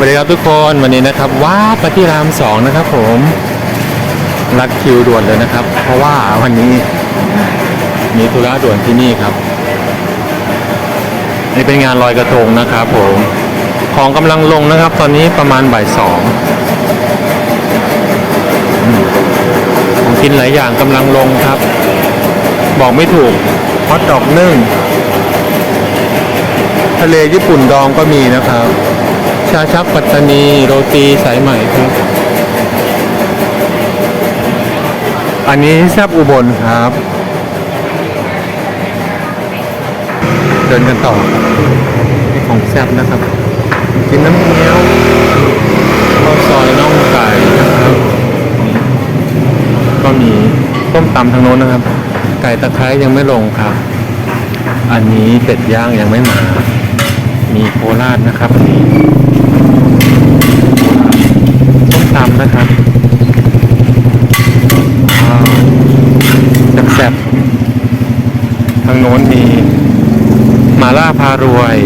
สวัสดีครับทุกคนวันนี้นะครับว้าปที่รามสองนะครับ ผมรัดคิวด่วนเลยนะครับ เพราะว่าวันนี้มีธุระด่วนที่นี่ครับ นี่เป็นงานลอยกระทงนะครับ ผมของกำลังลงนะครับ ตอนนี้ประมาณบ่ายสองของกินหลายอย่างกำลังลงครับ บอกไม่ถูกฮอตดอกนึ่งทะเลญี่ปุ่นดองก็มีนะครับ ชาชักปัตตานีโรตีสายใหม่ครับ อันนี้แซบอุบลครับ เดินกันต่อที่ของแซบนะครับ กินน้ำเงี้ยวข้าวซอยน่องไก่นะครับ ก็มีต้มตำทางโน้นนะครับ ไก่ตะไคร้ยังไม่ลงครับ อันนี้เป็ดย่างยังไม่มา โคราชนะครับต้มตำนะครับว้าแซ่บๆทางโน้นมีมาล่าพารวย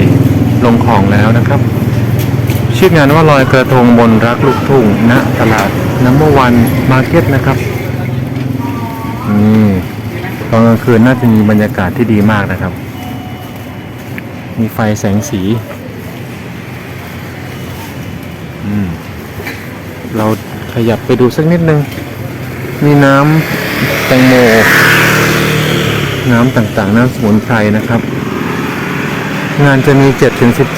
ลงของแล้วนะครับ ชื่องานว่าลอยกระทงบนรักลูกทุ่งณตลาดน้ำเมื่อวันมาร์เก็ตนะครับนี่ตอนกลางคืนน่าจะมีบรรยากาศที่ดีมากนะครับ มีไฟแสงสี เราขยับไปดูสักนิดนึง มีน้ำแตงโม น้ำต่างๆ น้ำสมุนไพรนะครับ งานจะมี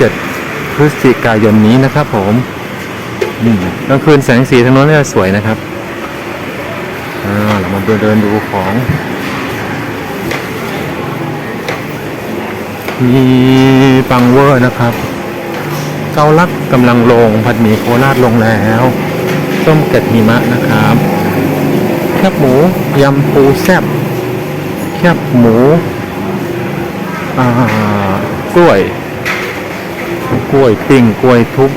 7-17 พฤศจิกายนนี้นะครับผมกลางคืนแสงสีทางโน้นจะสวยนะครับเรามาเดินดูของ มีปังเวอร์นะครับ เกาลักกำลังลง ผัดหมี่โคราชลงแล้วต้มเกล็ดหิมะนะครับแคบหมูยำปูแซบแคบหมูกล้วย กล้วยปิ้งกล้วยทุบ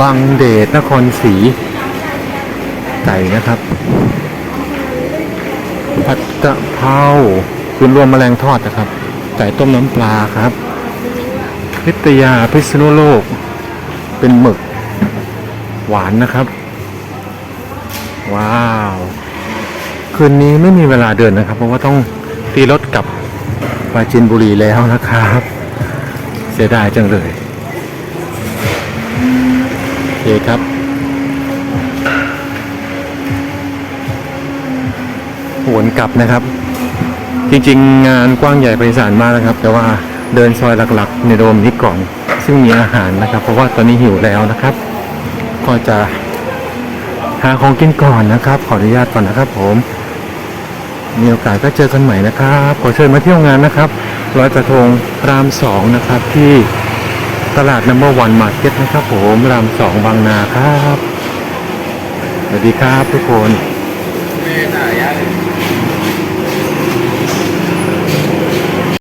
บางเดชนครศรีไก่นะครับผัดกะเพราคุณรวมแมลงทอดนะครับไก่ต้มน้ำปลาครับ พิทยาพิษณุโลก เป็นหมึก หวานนะครับ ว้าว คืนนี้ไม่มีเวลาเดินนะครับ เพราะว่าต้องตีรถกลับปราจินบุรีแล้วนะครับ เสียดายจังเลยโอเคครับวนกลับนะครับ จริง ๆ งานกว้างใหญ่ไพศาลมากนะครับ แต่ว่า เดินซอยหลักๆ ในโดมนี้ก่อน ซึ่งมีอาหารนะครับ เพราะว่าตอนนี้หิวแล้วนะครับ ก็จะหาของกินก่อนนะครับ ขออนุญาตก่อนนะครับ ผมมีโอกาสก็เจอกันใหม่นะครับ ขอเชิญมาเที่ยวงานนะครับลอยกระทงรามสองนะครับที่ตลาดนัมเบอร์วันมาร์เก็ตนะครับผมรามสองบางนาครับ สวัสดีครับทุกคน